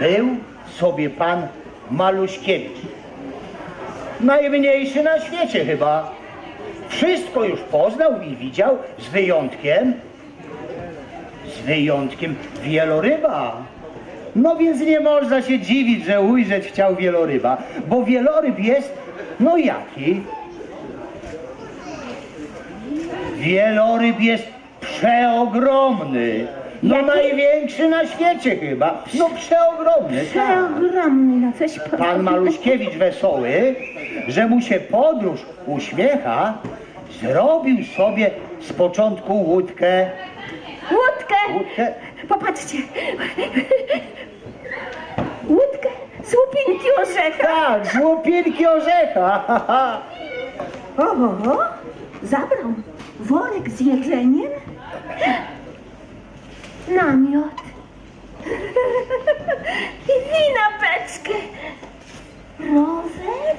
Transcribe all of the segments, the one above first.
Był sobie pan Maluśkiewicz. Najmniejszy na świecie chyba. Wszystko już poznał i widział z wyjątkiem z wyjątkiem wieloryba. No więc nie można się dziwić, że ujrzeć chciał wieloryba, bo wieloryb jest, no jaki? Wieloryb jest przeogromny. No największy na świecie chyba. No przeogromny, tak. Przeogromny, no coś powiem. Pan Maluśkiewicz wesoły, że mu się podróż uśmiecha, zrobił sobie z początku łódkę. Łódkę! Łódkę. Popatrzcie. Łódkę z łupinki orzecha. Tak, z łupinki orzecha. ha, ha. Oho, zabrał worek z jedzeniem, namiot i wina beczkę, rower,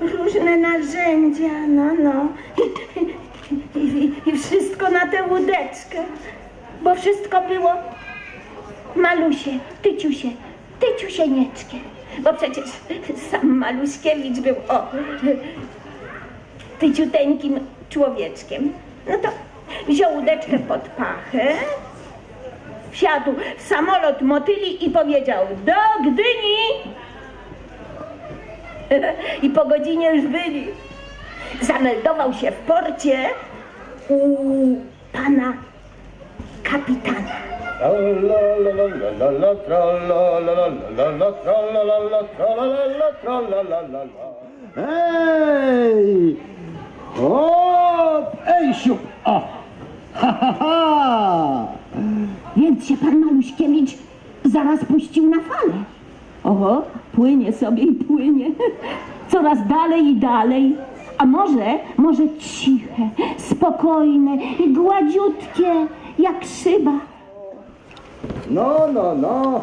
różne narzędzia, no, no. I, i, I wszystko na tę łódeczkę, bo wszystko było Malusie, Tyciusie, Tyciusienieczkie. Bo przecież sam Maluśkiewicz był o tyciuteńkim człowieczkiem. No to wziął łódeczkę pod pachę, wsiadł w samolot motyli i powiedział do Gdyni. I po godzinie już byli. Zameldował się w porcie u pana kapitana. La, Więc się pan Maluśkiewicz zaraz puścił na falę. Oho, płynie sobie i płynie. Coraz dalej i dalej. A może, może ciche, spokojne i gładziutkie, jak szyba. No, no, no.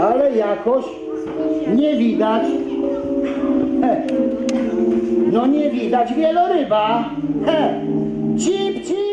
Ale jakoś nie widać. No nie widać wieloryba. Cip, cip.